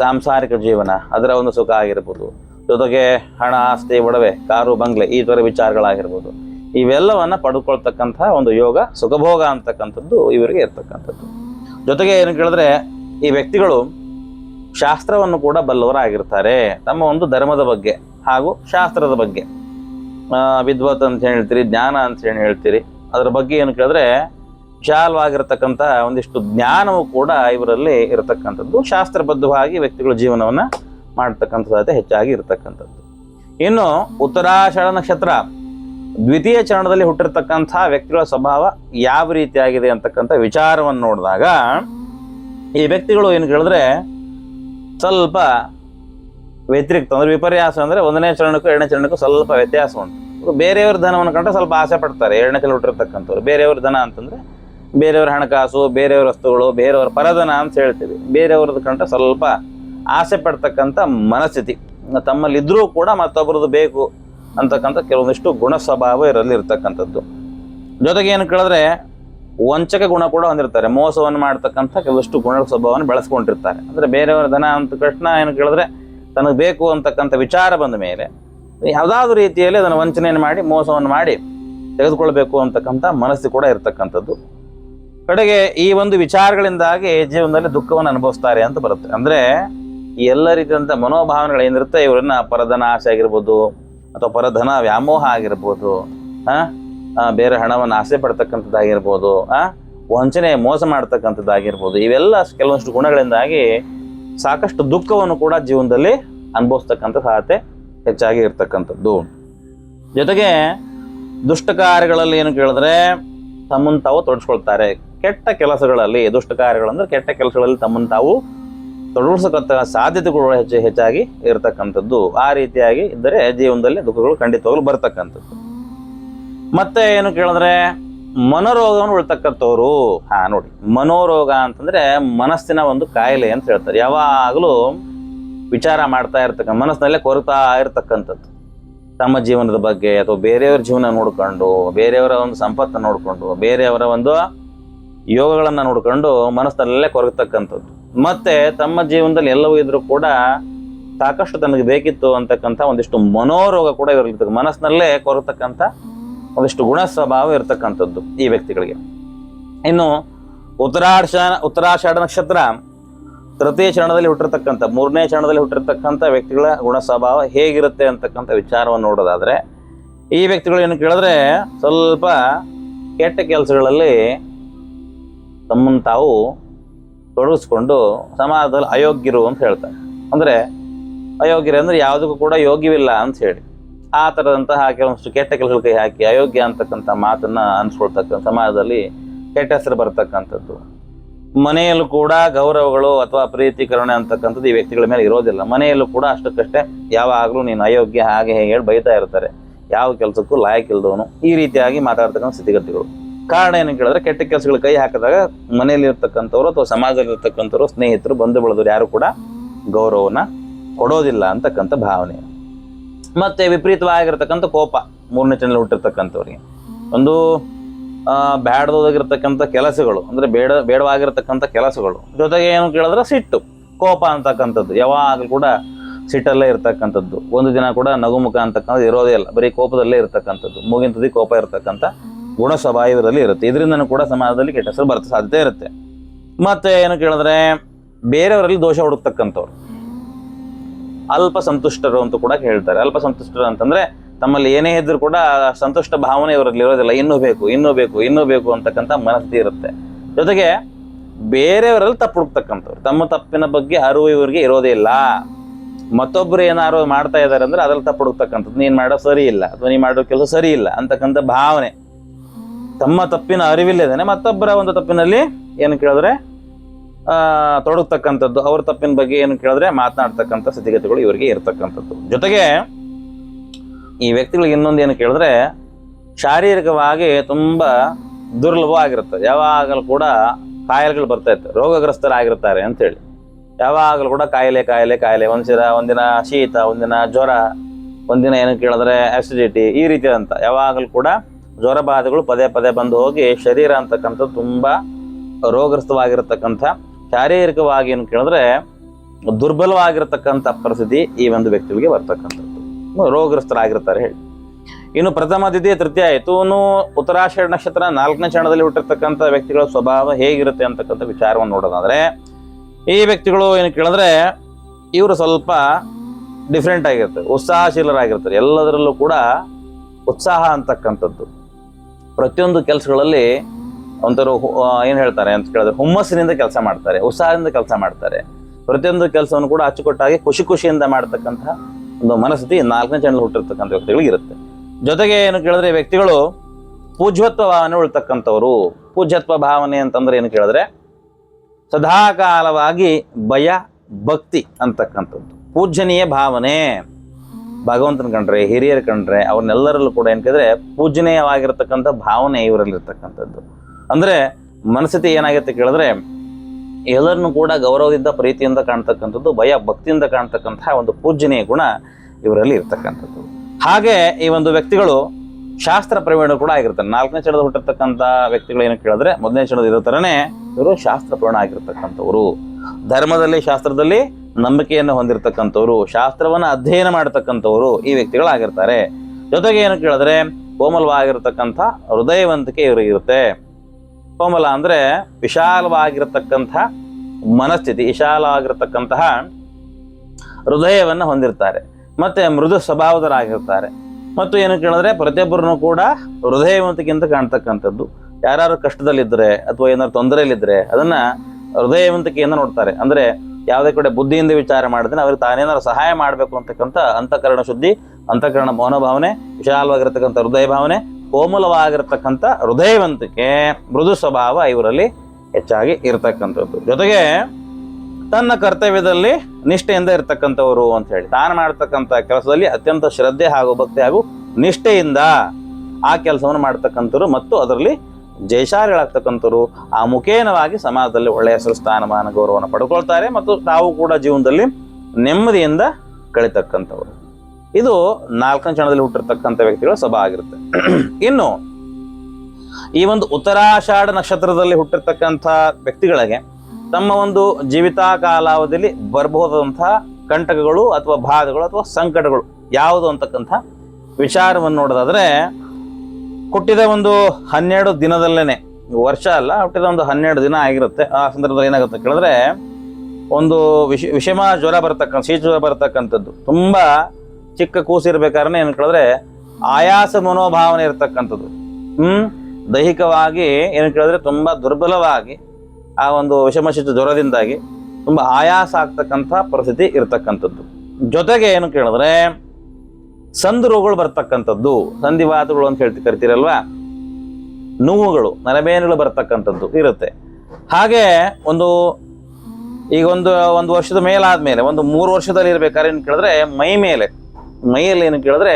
ಸಾಂಸಾರಿಕ ಜೀವನ, ಅದರ ಒಂದು ಸುಖ ಆಗಿರ್ಬೋದು. ಜೊತೆಗೆ ಹಣ, ಆಸ್ತಿ, ಒಡವೆ, ಕಾರು, ಬಂಗ್ಲೆ ಈ ಥರ ವಿಚಾರಗಳಾಗಿರ್ಬೋದು. ಇವೆಲ್ಲವನ್ನು ಪಡ್ಕೊಳ್ತಕ್ಕಂಥ ಒಂದು ಯೋಗ, ಸುಖಭೋಗ ಅಂತಕ್ಕಂಥದ್ದು ಇವರಿಗೆ ಇರ್ತಕ್ಕಂಥದ್ದು. ಜೊತೆಗೆ ಏನು ಕೇಳಿದ್ರೆ, ಈ ವ್ಯಕ್ತಿಗಳು ಶಾಸ್ತ್ರವನ್ನು ಕೂಡ ಬಲ್ಲವರಾಗಿರ್ತಾರೆ. ತಮ್ಮ ಒಂದು ಧರ್ಮದ ಬಗ್ಗೆ ಹಾಗೂ ಶಾಸ್ತ್ರದ ಬಗ್ಗೆ. ವಿದ್ವತ್ ಅಂತ ಹೇಳ್ತೀರಿ, ಜ್ಞಾನ ಅಂತ ಹೇಳಿ ಹೇಳ್ತೀರಿ, ಅದರ ಬಗ್ಗೆ ಏನು ಕೇಳಿದ್ರೆ ವಿಶಾಲವಾಗಿರ್ತಕ್ಕಂಥ ಒಂದಿಷ್ಟು ಜ್ಞಾನವು ಕೂಡ ಇವರಲ್ಲಿ ಇರತಕ್ಕಂಥದ್ದು. ಶಾಸ್ತ್ರಬದ್ಧವಾಗಿ ವ್ಯಕ್ತಿಗಳ ಜೀವನವನ್ನ ಮಾಡ್ತಕ್ಕಂಥ ಸಾಧ್ಯತೆ ಹೆಚ್ಚಾಗಿ ಇರತಕ್ಕಂಥದ್ದು. ಇನ್ನು ಉತ್ತರಾಷಾಢ ನಕ್ಷತ್ರ, ದ್ವಿತೀಯ ಚರಣದಲ್ಲಿ ಹುಟ್ಟಿರ್ತಕ್ಕಂಥ ವ್ಯಕ್ತಿಗಳ ಸ್ವಭಾವ ಯಾವ ರೀತಿಯಾಗಿದೆ ಅಂತಕ್ಕಂಥ ವಿಚಾರವನ್ನು ನೋಡಿದಾಗ, ಈ ವ್ಯಕ್ತಿಗಳು ಏನು ಕೇಳಿದ್ರೆ ಸ್ವಲ್ಪ ವ್ಯತಿರಿಕ್ತ, ಅಂದರೆ ವಿಪರ್ಯಾಸ ಅಂದ್ರೆ ಒಂದನೇ ಚರಣಕ್ಕೂ ಎರಡನೇ ಚರಣಕ್ಕೂ ಸ್ವಲ್ಪ ವ್ಯತ್ಯಾಸ ಉಂಟು. ಬೇರೆಯವ್ರ ಧನವನ್ನು ಕಂಡ್ರೆ ಸ್ವಲ್ಪ ಆಸೆ ಪಡ್ತಾರೆ. ಎರಡನೇ ಚಲ ಹುಟ್ಟಿರ್ತಕ್ಕಂಥವ್ರು. ಬೇರೆಯವ್ರ ಧನ ಅಂತಂದ್ರೆ ಬೇರೆಯವ್ರ ಹಣಕಾಸು, ಬೇರೆಯವ್ರ ವಸ್ತುಗಳು, ಬೇರೆಯವ್ರ ಪರಧನ ಅಂತ ಹೇಳ್ತೀವಿ. ಬೇರೆಯವ್ರದ್ದು ಕಂಡ್ರೆ ಸ್ವಲ್ಪ ಆಸೆ ಪಡ್ತಕ್ಕಂಥ ಮನಸ್ಥಿತಿ. ತಮ್ಮಲ್ಲಿದ್ದರೂ ಕೂಡ ಮತ್ತೊಬ್ಬರದ್ದು ಬೇಕು ಅಂತಕ್ಕಂಥ ಕೆಲವೊಂದಿಷ್ಟು ಗುಣ ಸ್ವಭಾವ ಇರಲ್ಲಿ ಇರ್ತಕ್ಕಂಥದ್ದು. ಜೊತೆಗೆ ಏನು ಕೇಳಿದ್ರೆ ವಂಚಕ ಗುಣ ಕೂಡ ಹೊಂದಿರ್ತಾರೆ. ಮೋಸವನ್ನು ಮಾಡ್ತಕ್ಕಂಥ ಕೆಲವಷ್ಟು ಗುಣ ಸ್ವಭಾವವನ್ನು ಬೆಳೆಸ್ಕೊಂಡಿರ್ತಾರೆ. ಅಂದರೆ ಬೇರೆಯವರ ಧನ ಅಂತ ಕೃಷ್ಣ ಏನು ಕೇಳಿದ್ರೆ ತನಗೆ ಬೇಕು ಅಂತಕ್ಕಂಥ ವಿಚಾರ ಬಂದ ಮೇಲೆ ಯಾವುದಾದ್ರೂ ರೀತಿಯಲ್ಲಿ ಅದನ್ನು ವಂಚನೆಯನ್ನು ಮಾಡಿ, ಮೋಸವನ್ನು ಮಾಡಿ ತೆಗೆದುಕೊಳ್ಬೇಕು ಅಂತಕ್ಕಂಥ ಮನಸ್ಸು ಕೂಡ ಇರತಕ್ಕಂಥದ್ದು. ಕಡೆಗೆ ಈ ಒಂದು ವಿಚಾರಗಳಿಂದಾಗಿ ಜೀವನದಲ್ಲಿ ದುಃಖವನ್ನು ಅನುಭವಿಸ್ತಾರೆ ಅಂತ ಬರುತ್ತೆ. ಅಂದ್ರೆ ಈ ಎಲ್ಲ ರೀತಿಯಂತ ಮನೋಭಾವನೆಗಳು ಏನಿರುತ್ತೆ ಇವರನ್ನ ಪರಧನ ಆಸೆ ಆಗಿರ್ಬೋದು ಅಥವಾ ಪರಧನ ವ್ಯಾಮೋಹ ಆಗಿರ್ಬೋದು ಆ, ಬೇರೆ ಹಣವನ್ನು ಆಸೆ ಪಡ್ತಕ್ಕಂಥದ್ದಾಗಿರ್ಬೋದು ಆ? ವಂಚನೆ ಮೋಸ ಮಾಡ್ತಕ್ಕಂಥದ್ದಾಗಿರ್ಬೋದು ಇವೆಲ್ಲ ಕೆಲವೊಂದಷ್ಟು ಗುಣಗಳಿಂದಾಗಿ ಸಾಕಷ್ಟು ದುಃಖವನ್ನು ಕೂಡ ಜೀವನದಲ್ಲಿ ಅನುಭವಿಸ್ತಕ್ಕಂಥ ಸಾಧ್ಯತೆ ಹೆಚ್ಚಾಗಿ ಇರ್ತಕ್ಕಂಥದ್ದು. ಜೊತೆಗೆ ದುಷ್ಟ ಕಾರ್ಯಗಳಲ್ಲಿ ಏನು ಕೇಳಿದ್ರೆ ತಮ್ಮನ್ನು ತಾವು ತೊಡಸ್ಕೊಳ್ತಾರೆ. ಕೆಟ್ಟ ಕೆಲಸಗಳಲ್ಲಿ ದುಷ್ಟ ಕಾರ್ಯಗಳಂದ್ರೆ ಕೆಟ್ಟ ಕೆಲಸಗಳಲ್ಲಿ ತಮ್ಮನ್ನು ತಾವು ತೊಡಗಿಸತಕ್ಕ ಸಾಧ್ಯತೆಗಳು ಹೆಚ್ಚು ಹೆಚ್ಚಾಗಿ ಇರತಕ್ಕಂಥದ್ದು ಆ ರೀತಿಯಾಗಿ ಇದ್ದರೆ ಜೀವನದಲ್ಲಿ ದುಃಖಗಳು ಖಂಡಿತವಾಗ್ಲು ಬರ್ತಕ್ಕಂಥದ್ದು. ಮತ್ತೆ ಏನು ಕೇಳಿದ್ರೆ, ಮನೋರೋಗವನ್ನು ಉಳ್ತಕ್ಕಂಥವ್ರು, ಹಾ ನೋಡಿ, ಮನೋರೋಗ ಅಂತಂದ್ರೆ ಮನಸ್ಸಿನ ಒಂದು ಕಾಯಿಲೆ ಅಂತ ಹೇಳ್ತಾರೆ. ಯಾವಾಗಲೂ ವಿಚಾರ ಮಾಡ್ತಾ ಇರ್ತಕ್ಕ, ಮನಸ್ಸಿನಲ್ಲೇ ಕೊರತಾ ಇರ್ತಕ್ಕಂಥದ್ದು. ತಮ್ಮ ಜೀವನದ ಬಗ್ಗೆ ಅಥವಾ ಬೇರೆಯವ್ರ ಜೀವನ ನೋಡ್ಕೊಂಡು, ಬೇರೆಯವರ ಒಂದು ಸಂಪತ್ತನ್ನು ನೋಡಿಕೊಂಡು, ಬೇರೆಯವರ ಒಂದು ಯೋಗಗಳನ್ನು ನೋಡ್ಕೊಂಡು ಮನಸ್ಸಿನಲ್ಲೇ ಕೊರಗತಕ್ಕಂಥದ್ದು. ಮತ್ತೆ ತಮ್ಮ ಜೀವನದಲ್ಲಿ ಎಲ್ಲವೂ ಇದ್ರೂ ಕೂಡ ಸಾಕಷ್ಟು ತನಗೆ ಬೇಕಿತ್ತು ಅಂತಕ್ಕಂಥ ಒಂದಿಷ್ಟು ಮನೋರೋಗ ಕೂಡ ಇರಲಿರ್ತಕ್ಕ ಮನಸ್ಸಿನಲ್ಲೇ ಕೊರತಕ್ಕಂಥ ಒಂದಿಷ್ಟು ಗುಣ ಸ್ವಭಾವ ಇರತಕ್ಕಂಥದ್ದು ಈ ವ್ಯಕ್ತಿಗಳಿಗೆ. ಇನ್ನು ಉತ್ತರಾಷ ಉತ್ತರಾಷಾಢ ನಕ್ಷತ್ರ ತೃತೀಯ ಚರಣದಲ್ಲಿ ಹುಟ್ಟಿರ್ತಕ್ಕಂಥ, ಮೂರನೇ ಚರಣದಲ್ಲಿ ಹುಟ್ಟಿರ್ತಕ್ಕಂಥ ವ್ಯಕ್ತಿಗಳ ಗುಣ ಸ್ವಭಾವ ಹೇಗಿರುತ್ತೆ ಅಂತಕ್ಕಂಥ ವಿಚಾರವನ್ನು ನೋಡೋದಾದರೆ, ಈ ವ್ಯಕ್ತಿಗಳು ಏನು ಕೇಳಿದ್ರೆ ಸ್ವಲ್ಪ ಕೆಟ್ಟ ಕೆಲಸಗಳಲ್ಲಿ ತಮ್ಮನ್ನು ತಾವು ತೊಡಗಿಸ್ಕೊಂಡು ಸಮಾಜದಲ್ಲಿ ಅಯೋಗ್ಯರು ಅಂತ ಹೇಳ್ತಾರೆ. ಅಂದರೆ ಅಯೋಗ್ಯರು ಅಂದರೆ ಯಾವುದಕ್ಕೂ ಕೂಡ ಯೋಗ್ಯವಿಲ್ಲ ಅಂತ ಹೇಳಿ. ಆ ಥರದಂತಹ ಕೆಲವೊಂದಷ್ಟು ಕೆಟ್ಟ ಕೆಲಸಗಳ ಕೈ ಹಾಕಿ ಅಯೋಗ್ಯ ಅಂತಕ್ಕಂಥ ಮಾತನ್ನು ಅನ್ಸ್ಕೊಳ್ತಕ್ಕಂಥ ಸಮಾಜದಲ್ಲಿ ಕೆಟ್ಟ ಹೆಸರು ಬರ್ತಕ್ಕಂಥದ್ದು. ಮನೆಯಲ್ಲೂ ಕೂಡ ಗೌರವಗಳು ಅಥವಾ ಪ್ರೀತಿ ಕರುಣೆ ಅಂತಕ್ಕಂಥದ್ದು ಈ ವ್ಯಕ್ತಿಗಳ ಮೇಲೆ ಇರೋದಿಲ್ಲ. ಮನೆಯಲ್ಲೂ ಕೂಡ ಅಷ್ಟಕ್ಕಷ್ಟೇ ಯಾವಾಗಲೂ ನೀನು ಅಯೋಗ್ಯ ಹಾಗೆ ಹೇಗೆ ಹೇಳಿ ಬೈತಾ ಇರ್ತಾರೆ. ಯಾವ ಕೆಲಸಕ್ಕೂ ಲಾಯಕ್ ಇಲ್ದವನು ಈ ರೀತಿಯಾಗಿ ಮಾತಾಡ್ತಕ್ಕಂಥ ಸ್ಥಿತಿಗತಿಗಳು. ಕಾರಣ ಏನು ಕೇಳಿದ್ರೆ ಕೆಟ್ಟ ಕೆಲಸಗಳ ಕೈ ಹಾಕಿದಾಗ ಮನೆಯಲ್ಲಿ ಇರ್ತಕ್ಕಂಥವ್ರು ಅಥವಾ ಸಮಾಜದಲ್ಲಿ ಇರ್ತಕ್ಕಂಥವ್ರು ಸ್ನೇಹಿತರು ಬಂಧು ಬಳದವ್ರು ಯಾರು ಕೂಡ ಗೌರವನ ಕೊಡೋದಿಲ್ಲ ಅಂತಕ್ಕಂಥ ಭಾವನೆ. ಮತ್ತೆ ವಿಪರೀತವಾಗಿರ್ತಕ್ಕಂಥ ಕೋಪ ಮೂರನೇ ಚಂದ್ರ ಹುಟ್ಟಿರ್ತಕ್ಕಂಥವ್ರಿಗೆ. ಒಂದು ಆ, ಬ್ಯಾಡದೋಗಿರ್ತಕ್ಕಂಥ ಕೆಲಸಗಳು ಅಂದ್ರೆ ಬೇಡ ಬೇಡವಾಗಿರ್ತಕ್ಕಂಥ ಕೆಲಸಗಳು. ಜೊತೆಗೆ ಏನು ಕೇಳಿದ್ರೆ ಸಿಟ್ಟು ಕೋಪ ಅಂತಕ್ಕಂಥದ್ದು. ಯಾವಾಗಲೂ ಕೂಡ ಸಿಟ್ಟಲ್ಲೇ ಇರ್ತಕ್ಕಂಥದ್ದು. ಒಂದು ದಿನ ಕೂಡ ನಗುಮುಖ ಅಂತಕ್ಕಂಥದ್ದು ಇರೋದೇ ಇಲ್ಲ. ಬರೀ ಕೋಪದಲ್ಲೇ ಇರ್ತಕ್ಕಂಥದ್ದು. ಮೂಗಿನ ಕೋಪ ಇರ್ತಕ್ಕಂಥ ಗುಣ ಸ್ವಭಾವದಲ್ಲಿ ಇರುತ್ತೆ. ಇದರಿಂದನೂ ಕೂಡ ಸಮಾಜದಲ್ಲಿ ಕೆಟ್ಟ ಹೆಸರು ಬರ್ತ ಸಾಧ್ಯತೆ ಇರುತ್ತೆ. ಮತ್ತೆ ಏನು ಕೇಳಿದ್ರೆ, ಬೇರೆಯವರಲ್ಲಿ ದೋಷ ಹುಡುಕ್ತಕ್ಕಂಥವ್ರು. ಅಲ್ಪ ಸಂತುಷ್ಟರು ಅಂತ ಕೂಡ ಹೇಳ್ತಾರೆ. ಅಲ್ಪ ಸಂತುಷ್ಟರು ಅಂತಂದ್ರೆ, ತಮ್ಮಲ್ಲಿ ಏನೇ ಇದ್ರೂ ಕೂಡ ಸಂತುಷ್ಟ ಭಾವನೆ ಇವರಲ್ಲಿ ಇರೋದಿಲ್ಲ. ಇನ್ನೂ ಬೇಕು ಇನ್ನೂ ಬೇಕು ಇನ್ನೂ ಬೇಕು ಅಂತಕ್ಕಂಥ ಮನಸ್ಥಿತಿ ಇರುತ್ತೆ. ಜೊತೆಗೆ, ಬೇರೆಯವರಲ್ಲಿ ತಪ್ಪು ಹುಡುಕ್ತಕ್ಕಂಥವ್ರು. ತಮ್ಮ ತಪ್ಪಿನ ಬಗ್ಗೆ ಅರಿವು ಇವರಿಗೆ ಇರೋದೇ ಇಲ್ಲ. ಮತ್ತೊಬ್ಬರು ಏನಾರು ಮಾಡ್ತಾ ಇದ್ದಾರೆ ಅಂದ್ರೆ, ಅದ್ರಲ್ಲಿ ತಪ್ಪು ಹುಡುಕ್ತಕ್ಕಂಥದ್ದು, ನೀನು ಮಾಡೋ ಸರಿ ಇಲ್ಲ, ಅಥವಾ ನೀನು ಮಾಡೋ ಕೆಲಸ ಸರಿ ಇಲ್ಲ ಅಂತಕ್ಕಂಥ ಭಾವನೆ. ತಮ್ಮ ತಪ್ಪಿನ ಅರಿವಿಲ್ಲದೇನೆ ಮತ್ತೊಬ್ಬರ ಒಂದು ತಪ್ಪಿನಲ್ಲಿ ಏನು ಕೇಳಿದ್ರೆ ತೊಡಗ್ತಕ್ಕಂಥದ್ದು, ಅವ್ರ ತಪ್ಪಿನ ಬಗ್ಗೆ ಏನು ಕೇಳಿದ್ರೆ ಮಾತನಾಡ್ತಕ್ಕಂಥ ಸ್ಥಿತಿಗತಿಗಳು ಇವರಿಗೆ ಇರ್ತಕ್ಕಂಥದ್ದು. ಜೊತೆಗೆ ಈ ವ್ಯಕ್ತಿಗಳಿಗೆ ಇನ್ನೊಂದು ಏನು ಕೇಳಿದ್ರೆ, ಶಾರೀರಿಕವಾಗಿ ತುಂಬ ದುರ್ಲಭವಾಗಿರುತ್ತೆ ಯಾವಾಗಲೂ ಕೂಡ ಕಾಯಿಲೆಗಳು ಬರ್ತಾ ಇರ್ತವೆ ರೋಗಗ್ರಸ್ತರಾಗಿರ್ತಾರೆ ಅಂತೇಳಿ. ಯಾವಾಗಲೂ ಕೂಡ ಕಾಯಿಲೆ ಕಾಯಿಲೆ ಕಾಯಿಲೆ. ಒಂದ್ಸಿರ, ಒಂದಿನ ಶೀತ, ಒಂದಿನ ಜ್ವರ, ಒಂದಿನ ಏನು ಕೇಳಿದ್ರೆ ಆಸಿಡಿಟಿ ಈ ರೀತಿಯಾದಂಥ. ಯಾವಾಗಲೂ ಕೂಡ ಜ್ವರ ಬಾಧೆಗಳು ಪದೇ ಪದೇ ಬಂದು ಹೋಗಿ ಶರೀರ ಅಂತಕ್ಕಂಥದ್ದು ತುಂಬ ರೋಗಗ್ರಸ್ತವಾಗಿರತಕ್ಕಂಥ ಶಾರೀರಿಕವಾಗಿ ಏನು ಕೇಳಿದ್ರೆ ದುರ್ಬಲವಾಗಿರತಕ್ಕಂಥ ಪರಿಸ್ಥಿತಿ ಈ ಒಂದು ವ್ಯಕ್ತಿಗಳಿಗೆ ಬರ್ತಕ್ಕಂಥದ್ದು. ರೋಗಗ್ರಸ್ತರಾಗಿರ್ತಾರೆ ಹೇಳಿ. ಇನ್ನು ಪ್ರಥಮ, ದ್ವಿತೀಯ, ತೃತೀಯ ಆಯಿತು. ಇನ್ನು ನಕ್ಷತ್ರ ನಾಲ್ಕನೇ ಚರಣದಲ್ಲಿ ಹುಟ್ಟಿರ್ತಕ್ಕಂಥ ವ್ಯಕ್ತಿಗಳ ಸ್ವಭಾವ ಹೇಗಿರುತ್ತೆ ಅಂತಕ್ಕಂಥ ವಿಚಾರವನ್ನು ನೋಡೋದಾದರೆ, ಈ ವ್ಯಕ್ತಿಗಳು ಏನು ಕೇಳಿದ್ರೆ ಇವರು ಸ್ವಲ್ಪ ಡಿಫ್ರೆಂಟ್ ಆಗಿರ್ತಾರೆ, ಉತ್ಸಾಹಶೀಲರಾಗಿರ್ತಾರೆ. ಎಲ್ಲದರಲ್ಲೂ ಕೂಡ ಉತ್ಸಾಹ ಅಂತಕ್ಕಂಥದ್ದು. ಪ್ರತಿಯೊಂದು ಕೆಲಸಗಳಲ್ಲಿ ಒಂಥರ ಏನು ಹೇಳ್ತಾರೆ ಅಂತ ಕೇಳಿದ್ರೆ ಹುಮ್ಮಸ್ಸಿನಿಂದ ಕೆಲಸ ಮಾಡ್ತಾರೆ, ಉತ್ಸಾಹದಿಂದ ಕೆಲಸ ಮಾಡ್ತಾರೆ. ಪ್ರತಿಯೊಂದು ಕೆಲಸವನ್ನು ಕೂಡ ಅಚ್ಚುಕಟ್ಟಾಗಿ ಖುಷಿ ಖುಷಿಯಿಂದ ಮಾಡ್ತಕ್ಕಂಥ ಒಂದು ಮನಸ್ಥಿತಿ ನಾಲ್ಕನೇ ಚಾನಲ್ ಹುಟ್ಟಿರ್ತಕ್ಕಂಥ ವ್ಯಕ್ತಿಗಳಿಗೆ ಇರುತ್ತೆ. ಜೊತೆಗೆ ಏನು ಕೇಳಿದ್ರೆ ವ್ಯಕ್ತಿಗಳು ಪೂಜ್ಯತ್ವ ಭಾವನೆ ಉಳ್ತಕ್ಕಂಥವ್ರು. ಪೂಜ್ಯತ್ವ ಭಾವನೆ ಅಂತಂದ್ರೆ ಏನು ಕೇಳಿದ್ರೆ ಸದಾಕಾಲವಾಗಿ ಭಯ, ಭಕ್ತಿ ಅಂತಕ್ಕಂಥದ್ದು. ಪೂಜ್ಯನೀಯ ಭಾವನೆ. ಭಗವಂತನ ಕಂಡ್ರೆ, ಹಿರಿಯರು ಕಂಡ್ರೆ, ಅವ್ರನ್ನೆಲ್ಲರಲ್ಲೂ ಕೂಡ ಏನು ಕೇಳಿದ್ರೆ ಪೂಜನೀಯವಾಗಿರ್ತಕ್ಕಂಥ ಭಾವನೆ ಇವರಲ್ಲಿ ಅಂದರೆ ಮನಸ್ಥಿತಿ ಏನಾಗುತ್ತೆ ಕೇಳಿದ್ರೆ, ಎಲ್ಲರನ್ನು ಕೂಡ ಗೌರವದಿಂದ, ಪ್ರೀತಿಯಿಂದ ಕಾಣ್ತಕ್ಕಂಥದ್ದು, ಭಯ, ಭಕ್ತಿಯಿಂದ ಕಾಣ್ತಕ್ಕಂಥ ಒಂದು ಪೂಜನೀಯ ಗುಣ ಇವರಲ್ಲಿ ಇರ್ತಕ್ಕಂಥದ್ದು. ಹಾಗೆ ಈ ಒಂದು ವ್ಯಕ್ತಿಗಳು ಶಾಸ್ತ್ರ ಪ್ರವೀಣ ಕೂಡ ಆಗಿರ್ತಾರೆ. ನಾಲ್ಕನೇ ಚಡದ ಹುಟ್ಟಿರ್ತಕ್ಕಂಥ ವ್ಯಕ್ತಿಗಳು ಏನು ಕೇಳಿದ್ರೆ, ಮೊದಲನೇ ಚಡದ ಇರೋ ಥರನೇ ಇವರು ಶಾಸ್ತ್ರ ಪ್ರವೀಣ ಆಗಿರ್ತಕ್ಕಂಥವ್ರು. ಧರ್ಮದಲ್ಲಿ, ಶಾಸ್ತ್ರದಲ್ಲಿ ನಂಬಿಕೆಯನ್ನು ಹೊಂದಿರತಕ್ಕಂಥವ್ರು, ಶಾಸ್ತ್ರವನ್ನು ಅಧ್ಯಯನ ಮಾಡತಕ್ಕಂಥವ್ರು ಈ ವ್ಯಕ್ತಿಗಳಾಗಿರ್ತಾರೆ. ಜೊತೆಗೆ ಏನು ಕೇಳಿದ್ರೆ ಕೋಮಲವಾಗಿರ್ತಕ್ಕಂಥ ಹೃದಯವಂತಿಕೆ ಇವರಿಗಿರುತ್ತೆ. ಕೋಮಲ ಅಂದರೆ ವಿಶಾಲವಾಗಿರತಕ್ಕಂಥ ಮನಸ್ಥಿತಿ, ವಿಶಾಲವಾಗಿರತಕ್ಕಂತಹ ಹೃದಯವನ್ನು ಹೊಂದಿರ್ತಾರೆ. ಮತ್ತೆ ಮೃದು ಸ್ವಭಾವದರಾಗಿರ್ತಾರೆ ಮತ್ತು ಏನು ಕೇಳಿದ್ರೆ ಪ್ರತಿಯೊಬ್ಬರನ್ನು ಕೂಡ ಹೃದಯವಂತಿಕೆಯಿಂದ ಕಾಣ್ತಕ್ಕಂಥದ್ದು. ಯಾರು ಕಷ್ಟದಲ್ಲಿದ್ದರೆ ಅಥವಾ ಏನಾದ್ರು ತೊಂದರೆಯಲ್ಲಿದ್ದರೆ ಅದನ್ನು ಹೃದಯವಂತಿಕೆಯಿಂದ ನೋಡ್ತಾರೆ. ಅಂದ್ರೆ ಯಾವುದೇ ಕಡೆ ಬುದ್ಧಿಯಿಂದ ವಿಚಾರ ಮಾಡಿದ್ರೆ ಅವ್ರಿಗೆ ತಾನೇನಾದ್ರು ಸಹಾಯ ಮಾಡಬೇಕು ಅಂತಕ್ಕಂಥ ಅಂತಃಕರಣ ಶುದ್ಧಿ, ಅಂತಃಕರಣ ಮೌನಭಾವನೆ, ವಿಶಾಲವಾಗಿರತಕ್ಕಂಥ ಹೃದಯ ಭಾವನೆ, ಕೋಮಲವಾಗಿರ್ತಕ್ಕಂಥ ಹೃದಯವಂತಿಕೆ, ಮೃದು ಸ್ವಭಾವ ಇವರಲ್ಲಿ ಹೆಚ್ಚಾಗಿ ಇರತಕ್ಕಂಥದ್ದು. ಜೊತೆಗೆ ತನ್ನ ಕರ್ತವ್ಯದಲ್ಲಿ ನಿಷ್ಠೆಯಿಂದ ಇರ್ತಕ್ಕಂಥವರು ಅಂತ ಹೇಳಿ, ತಾನು ಮಾಡ್ತಕ್ಕಂಥ ಕೆಲಸದಲ್ಲಿ ಅತ್ಯಂತ ಶ್ರದ್ಧೆ ಹಾಗೂ ಭಕ್ತಿ ಹಾಗೂ ನಿಷ್ಠೆಯಿಂದ ಆ ಕೆಲಸವನ್ನು ಮಾಡ್ತಕ್ಕಂಥವ್ರು ಮತ್ತು ಅದರಲ್ಲಿ ಜಯಶಾಲಿಗಳಾಗ್ತಕ್ಕಂಥವ್ರು ಆ ಮುಖೇನವಾಗಿ ಸಮಾಜದಲ್ಲಿ ಒಳ್ಳೆಯ ಹೆಸರು, ಸ್ಥಾನಮಾನ, ಗೌರವವನ್ನು ಪಡ್ಕೊಳ್ತಾರೆ ಮತ್ತು ತಾವು ಕೂಡ ಜೀವನದಲ್ಲಿ ನೆಮ್ಮದಿಯಿಂದ ಕಳಿತಕ್ಕಂಥವ್ರು. ಇದು ನಾಲ್ಕನೇ ಕ್ಷಣದಲ್ಲಿ ಹುಟ್ಟಿರ್ತಕ್ಕಂಥ ವ್ಯಕ್ತಿಗಳ ಸಭಾ ಆಗಿರುತ್ತೆ. ಇನ್ನು ಈ ಒಂದು ಉತ್ತರಾಷಾಢ ನಕ್ಷತ್ರದಲ್ಲಿ ಹುಟ್ಟಿರ್ತಕ್ಕಂಥ ವ್ಯಕ್ತಿಗಳಿಗೆ ತಮ್ಮ ಒಂದು ಜೀವಿತ ಕಾಲಾವಧಿಯಲ್ಲಿ ಬರಬಹುದಂತಹ ಕಂಟಕಗಳು ಅಥವಾ ಬಾಧಗಳು ಅಥವಾ ಸಂಕಟಗಳು ಯಾವುದು ಅಂತಕ್ಕಂಥ ವಿಚಾರವನ್ನು ನೋಡೋದಾದ್ರೆ ಹುಟ್ಟಿದ ಒಂದು ಹನ್ನೆರಡು ದಿನದಲ್ಲೇನೆ. ವರ್ಷ ಅಲ್ಲ, ಹುಟ್ಟಿದ ಒಂದು ಹನ್ನೆರಡು ದಿನ ಆಗಿರುತ್ತೆ. ಆ ಸಂದರ್ಭದಲ್ಲಿ ಏನಾಗುತ್ತೆ ಕೇಳಿದ್ರೆ, ಒಂದು ವಿಷ, ವಿಷಮ ಜ್ವರ ಬರ್ತಕ್ಕಂಥ, ಶೀತ ಜ್ವರ ಬರ್ತಕ್ಕಂಥದ್ದು. ತುಂಬ ಚಿಕ್ಕ ಕೂಸಿರ್ಬೇಕಾದ್ರೆ ಏನು ಕೇಳಿದ್ರೆ, ಆಯಾಸ ಮನೋಭಾವನೆ ಇರತಕ್ಕಂಥದ್ದು. ಹ್ಮ್? ದೈಹಿಕವಾಗಿ ಏನು ಕೇಳಿದ್ರೆ ತುಂಬ ದುರ್ಬಲವಾಗಿ, ಆ ಒಂದು ವಿಷಮ, ಶೀತ ಜ್ವರದಿಂದಾಗಿ ತುಂಬ ಆಯಾಸ ಆಗ್ತಕ್ಕಂಥ ಪರಿಸ್ಥಿತಿ ಇರತಕ್ಕಂಥದ್ದು. ಜೊತೆಗೆ ಏನು ಕೇಳಿದ್ರೆ ಸಂದು ರೋಗಗಳು ಬರ್ತಕ್ಕಂಥದ್ದು. ಸಂಧಿವಾತಗಳು ಅಂತ ಹೇಳ್ತಿ ಕರಿತೀರಲ್ವಾ? ನೋವುಗಳು ನರಬೇನುಗಳು ಬರ್ತಕ್ಕಂಥದ್ದು ಇರುತ್ತೆ. ಹಾಗೆ ಒಂದು ಈಗ ಒಂದು ಒಂದು ವರ್ಷದ ಮೇಲಾದ್ಮೇಲೆ ಒಂದು ಮೂರು ವರ್ಷದಲ್ಲಿ ಇರ್ಬೇಕಾದ್ರೆ ಏನು ಕೇಳಿದ್ರೆ, ಮೈ ಮೇಲೆ. ಮೈಯಲ್ಲಿ ಏನು ಕೇಳಿದ್ರೆ,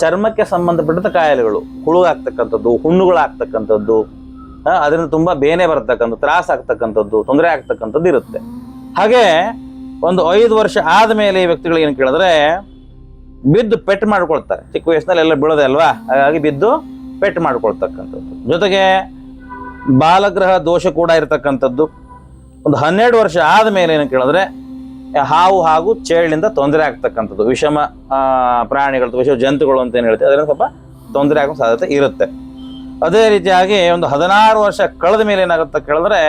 ಚರ್ಮಕ್ಕೆ ಸಂಬಂಧಪಟ್ಟ ಕಾಯಿಲೆಗಳು, ಹುಳುಗಾಗ್ತಕ್ಕಂಥದ್ದು, ಹುಣ್ಣುಗಳಾಗ್ತಕ್ಕಂಥದ್ದು ಅದರಿಂದ ತುಂಬ ಬೇನೆ ಬರ್ತಕ್ಕಂಥ, ತ್ರಾಸ ಆಗ್ತಕ್ಕಂಥದ್ದು, ತೊಂದರೆ ಆಗ್ತಕ್ಕಂಥದ್ದು ಇರುತ್ತೆ. ಹಾಗೆ ಒಂದು ಐದು ವರ್ಷ ಆದಮೇಲೆ ಈ ವ್ಯಕ್ತಿಗಳು ಏನು ಕೇಳಿದ್ರೆ ಬಿದ್ದು ಪೆಟ್ಟು ಮಾಡ್ಕೊಳ್ತಾರೆ. ಚಿಕ್ಕ ವಯಸ್ಸಿನಲ್ಲಿ ಎಲ್ಲ ಬೀಳೋದೆ ಅಲ್ವಾ? ಹಾಗಾಗಿ ಬಿದ್ದು ಪೆಟ್ಟು ಮಾಡ್ಕೊಳ್ತಕ್ಕಂಥದ್ದು. ಜೊತೆಗೆ ಬಾಲಗ್ರಹ ದೋಷ ಕೂಡ ಇರತಕ್ಕಂಥದ್ದು. ಒಂದು ಹನ್ನೆರಡು ವರ್ಷ ಆದಮೇಲೆ ಏನು ಕೇಳಿದ್ರೆ ಹಾವು ಹಾಗೂ ಚೇಳಿನಿಂದ ತೊಂದರೆ ಆಗ್ತಕ್ಕಂಥದ್ದು. ವಿಷಮ ಪ್ರಾಣಿಗಳು ವಿಷ ಜಂತುಗಳು ಅಂತ ಏನು ಹೇಳ್ತೀವಿ, ಅದರಿಂದ ಸ್ವಲ್ಪ ತೊಂದರೆ ಆಗೋ ಸಾಧ್ಯತೆ ಇರುತ್ತೆ. ಅದೇ ರೀತಿಯಾಗಿ ಒಂದು ಹದಿನಾರು ವರ್ಷ ಕಳೆದ ಮೇಲೆ ಏನಾಗುತ್ತೆ ಕೇಳಿದ್ರೆ,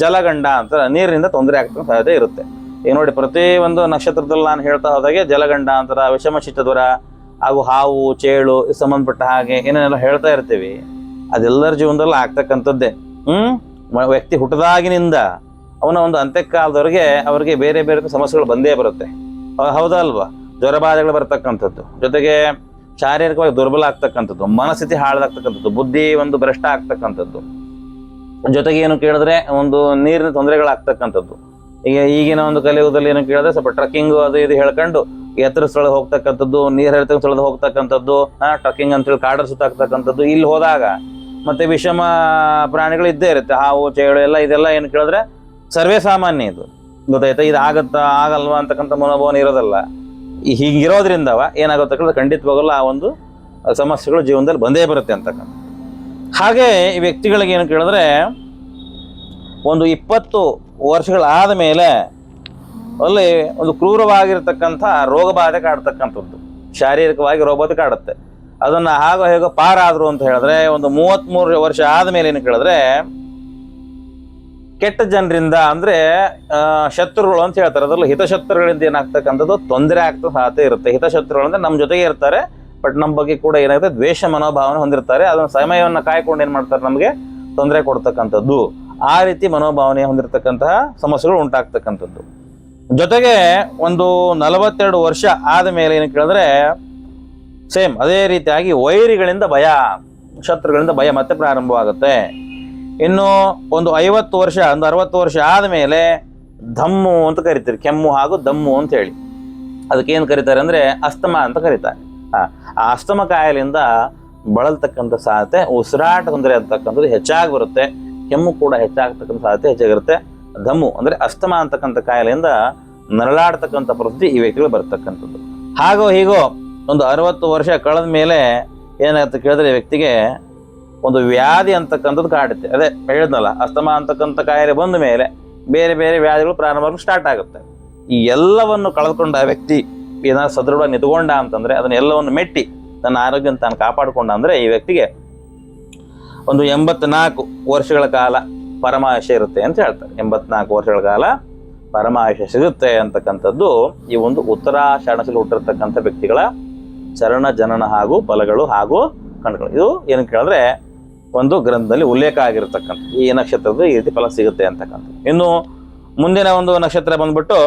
ಜಲಗಂಡ ಅಂತ ನೀರಿನಿಂದ ತೊಂದರೆ ಆಗ್ತಕ್ಕಂಥ ಸಾಧ್ಯತೆ ಇರುತ್ತೆ. ಈಗ ನೋಡಿ, ಪ್ರತಿ ಒಂದು ನಕ್ಷತ್ರದಲ್ಲಿ ನಾನು ಹೇಳ್ತಾ ಹೋದಾಗೆ ಜಲಗಂಡ ಅಂತರ ವಿಷಮಶಿಷ್ಟ ಜ್ವರ ಹಾಗೂ ಹಾವು, ಚೇಳು ಸಂಬಂಧಪಟ್ಟ ಹಾಗೆ ಏನೇನೆಲ್ಲ ಹೇಳ್ತಾ ಇರ್ತೀವಿ, ಅದೆಲ್ಲರ ಜೀವನದಲ್ಲಿ ಆಗ್ತಕ್ಕಂಥದ್ದೇ. ಹ್ಞೂ ವ್ಯಕ್ತಿ ಹುಟ್ಟದಾಗಿನಿಂದ ಅವನ ಒಂದು ಅಂತ್ಯಕಾಲದವರೆಗೆ ಅವರಿಗೆ ಬೇರೆ ಬೇರೆ ಸಮಸ್ಯೆಗಳು ಬಂದೇ ಬರುತ್ತೆ. ಹೌದಾ ಅಲ್ವಾ? ಜ್ವರ ಬಾಧೆಗಳು ಬರ್ತಕ್ಕಂಥದ್ದು. ಜೊತೆಗೆ ಶಾರೀರಿಕವಾಗಿ ದುರ್ಬಲ ಆಗ್ತಕ್ಕಂಥದ್ದು, ಮನಸ್ಥಿತಿ ಹಾಳಾಗ್ತಕ್ಕಂಥದ್ದು, ಬುದ್ಧಿ ಒಂದು ಭ್ರಷ್ಟ ಆಗ್ತಕ್ಕಂಥದ್ದು. ಜೊತೆಗೆ ಏನು ಕೇಳಿದ್ರೆ ಒಂದು ನೀರಿನ ತೊಂದರೆಗಳಾಗ್ತಕ್ಕಂಥದ್ದು. ಈಗ ಈಗಿನ ಒಂದು ಕಲಿಯುಗದಲ್ಲಿ ಏನು ಕೇಳಿದ್ರೆ ಸ್ವಲ್ಪ ಟ್ರಕ್ಕಿಂಗ್ ಅದು ಇದು ಹೇಳ್ಕೊಂಡು ಎತ್ತರ ಸ್ಥಳ ಹೋಗ್ತಕ್ಕಂಥದ್ದು, ನೀರು ಹರಿತ ಸ್ಥಳದ ಹೋಗ್ತಕ್ಕಂಥದ್ದು ಟ್ರಕ್ಕಿಂಗ್ ಅಂತೇಳಿ ಕಾಡರ್ ಸುತ್ತಾಕ್ತಕ್ಕಂಥದ್ದು ಇಲ್ಲಿ ಹೋದಾಗ ಮತ್ತೆ ವಿಷಮ ಪ್ರಾಣಿಗಳು ಇದ್ದೇ ಇರುತ್ತೆ. ಹಾವು, ಚೇಳು ಎಲ್ಲ ಇದೆಲ್ಲ ಏನು ಕೇಳಿದ್ರೆ ಸರ್ವೇ ಸಾಮಾನ್ಯ ಇದು. ಗೊತ್ತಾಯ್ತಾ? ಇದು ಆಗತ್ತಾ, ಆಗಲ್ವಾ ಅಂತಕ್ಕಂಥ ಮನೋಭಾವನೆ ಇರೋದಲ್ಲ. ಹೀಗಿರೋದ್ರಿಂದವ ಏನಾಗುತ್ತೆ ಖಂಡಿತವಾಗಲ್ಲ ಆ ಒಂದು ಸಮಸ್ಯೆಗಳು ಜೀವನದಲ್ಲಿ ಬಂದೇ ಬರುತ್ತೆ ಅಂತಕ್ಕಂಥ. ಹಾಗೆ ಈ ವ್ಯಕ್ತಿಗಳಿಗೆ ಏನು ಕೇಳಿದ್ರೆ ಒಂದು ಇಪ್ಪತ್ತು ವರ್ಷಗಳಾದ ಮೇಲೆ ಅಲ್ಲಿ ಒಂದು ಕ್ರೂರವಾಗಿರ್ತಕ್ಕಂಥ ರೋಗ ಬಾಧೆ ಕಾಡ್ತಕ್ಕಂಥದ್ದು. ಶಾರೀರಿಕವಾಗಿ ರೋಗ ಬಾಧೆ ಕಾಡುತ್ತೆ. ಅದನ್ನು ಹಾಗೋ ಹೇಗೋ ಪಾರಾದರು ಅಂತ ಹೇಳಿದ್ರೆ, ಒಂದು ಮೂವತ್ತ್ಮೂರು ವರ್ಷ ಆದಮೇಲೆ ಏನು ಕೇಳಿದ್ರೆ, ಕೆಟ್ಟ ಜನರಿಂದ ಅಂದರೆ ಶತ್ರುಗಳು ಅಂತ ಹೇಳ್ತಾರೆ. ಅದರಲ್ಲಿ ಹಿತಶತ್ರುಗಳಿಂದ ಏನಾಗ್ತಕ್ಕಂಥದ್ದು ತೊಂದರೆ ಆಗ್ತಾ ಸಾಧ್ಯತೆ ಇರುತ್ತೆ. ಹಿತಶತ್ರುಗಳು ಅಂದರೆ ನಮ್ಮ ಜೊತೆಗೆ ಇರ್ತಾರೆ, ಬಟ್ ನಮ್ಮ ಬಗ್ಗೆ ಕೂಡ ಏನಾಗುತ್ತೆ ದ್ವೇಷ ಮನೋಭಾವನೆ ಹೊಂದಿರ್ತಾರೆ. ಅದನ್ನು ಸಮಯವನ್ನು ಕಾಯ್ಕೊಂಡು ಏನು ಮಾಡ್ತಾರೆ ನಮಗೆ ತೊಂದರೆ ಕೊಡ್ತಕ್ಕಂಥದ್ದು. ಆ ರೀತಿ ಮನೋಭಾವನೆ ಹೊಂದಿರತಕ್ಕಂತಹ ಸಮಸ್ಯೆಗಳು ಉಂಟಾಗ್ತಕ್ಕಂಥದ್ದು. ಜೊತೆಗೆ ಒಂದು ನಲವತ್ತೆರಡು ವರ್ಷ ಆದ ಮೇಲೆ ಏನು ಕೇಳಿದ್ರೆ, ಸೇಮ್ ಅದೇ ರೀತಿಯಾಗಿ ವೈರಿಗಳಿಂದ ಭಯ, ಶತ್ರುಗಳಿಂದ ಭಯ ಮತ್ತೆ ಪ್ರಾರಂಭವಾಗುತ್ತೆ. ಇನ್ನು ಒಂದು ಐವತ್ತು ವರ್ಷ, ಒಂದು ಅರವತ್ತು ವರ್ಷ ಆದಮೇಲೆ ಧಮ್ಮು ಅಂತ ಕರಿತೀರಿ, ಕೆಮ್ಮು ಹಾಗೂ ದಮ್ಮು ಅಂತ ಹೇಳಿ. ಅದಕ್ಕೇನು ಕರೀತಾರೆ ಅಂದರೆ ಅಸ್ತಮ ಅಂತ ಕರೀತಾರೆ. ಆ ಅಸ್ತಮ ಕಾಯಿಲೆಯಿಂದ ಬಳಲ್ತಕ್ಕಂಥ ಸಾಧ್ಯತೆ ಉಸಿರಾಟ ತೊಂದರೆ ಅಂತಕ್ಕಂಥದ್ದು ಹೆಚ್ಚಾಗಿ ಬರುತ್ತೆ. ಕೆಮ್ಮು ಕೂಡ ಹೆಚ್ಚಾಗ್ತಕ್ಕಂಥ ಸಾಧ್ಯತೆ ಹೆಚ್ಚಾಗಿರುತ್ತೆ. ದಮ್ಮು ಅಂದರೆ ಅಸ್ತಮ ಅಂತಕ್ಕಂಥ ಕಾಯಿಲೆಯಿಂದ ನರಳಾಡ್ತಕ್ಕಂಥ ಪರಿಸ್ಥಿತಿ ಈ ವ್ಯಕ್ತಿಗಳು ಬರ್ತಕ್ಕಂಥದ್ದು. ಹಾಗೋ ಹೀಗೋ ಒಂದು ಅರವತ್ತು ವರ್ಷ ಕಳೆದ ಮೇಲೆ ಏನಾಗುತ್ತೆ ಕೇಳಿದ್ರೆ ವ್ಯಕ್ತಿಗೆ ಒಂದು ವ್ಯಾಧಿ ಅಂತಕ್ಕಂಥದ್ದು ಕಾಡುತ್ತೆ. ಅದೇ ಹೇಳಿದ್ನಲ್ಲ, ಅಸ್ತಮ ಅಂತಕ್ಕಂಥ ಕಾಯಿಲೆ ಬಂದ ಮೇಲೆ ಬೇರೆ ಬೇರೆ ವ್ಯಾಧಿಗಳು ಪ್ರಾರಂಭ ಸ್ಟಾರ್ಟ್ ಆಗುತ್ತೆ. ಈ ಎಲ್ಲವನ್ನು ಕಳೆದುಕೊಂಡ ವ್ಯಕ್ತಿ ಏನಾದ್ರು ಸದೃಢ ನಿಂತ್ಕೊಂಡ ಅಂತಂದರೆ ಅದನ್ನೆಲ್ಲವನ್ನು ಮೆಟ್ಟಿ ತನ್ನ ಆರೋಗ್ಯ ತಾನು ಕಾಪಾಡಿಕೊಂಡ ಅಂದರೆ ಈ ವ್ಯಕ್ತಿಗೆ ಒಂದು ಎಂಬತ್ನಾಲ್ಕು ವರ್ಷಗಳ ಕಾಲ ಪರಮಾಯುಷ್ಯ ಇರುತ್ತೆ ಅಂತ ಹೇಳ್ತಾರೆ. ಎಂಬತ್ನಾಲ್ಕು ವರ್ಷಗಳ ಕಾಲ ಪರಮಾಯುಷ್ಯ ಸಿಗುತ್ತೆ ಅಂತಕ್ಕಂಥದ್ದು ಈ ಒಂದು ಉತ್ತರಾಷಾಢದಲ್ಲಿ ಹುಟ್ಟಿರ್ತಕ್ಕಂಥ ವ್ಯಕ್ತಿಗಳ ಚರಣ ಜನನ ಹಾಗೂ ಫಲಗಳು ಹಾಗೂ ಕಣ್ಗಳು. ಇದು ಏನು ಕೇಳಿದ್ರೆ ಒಂದು ಗ್ರಂಥದಲ್ಲಿ ಉಲ್ಲೇಖ ಆಗಿರತಕ್ಕಂಥ ಈ ನಕ್ಷತ್ರದ ಈ ರೀತಿ ಫಲ ಸಿಗುತ್ತೆ ಅಂತಕ್ಕಂಥದ್ದು. ಇನ್ನು ಮುಂದಿನ ಒಂದು ನಕ್ಷತ್ರ ಬಂದ್ಬಿಟ್ಟು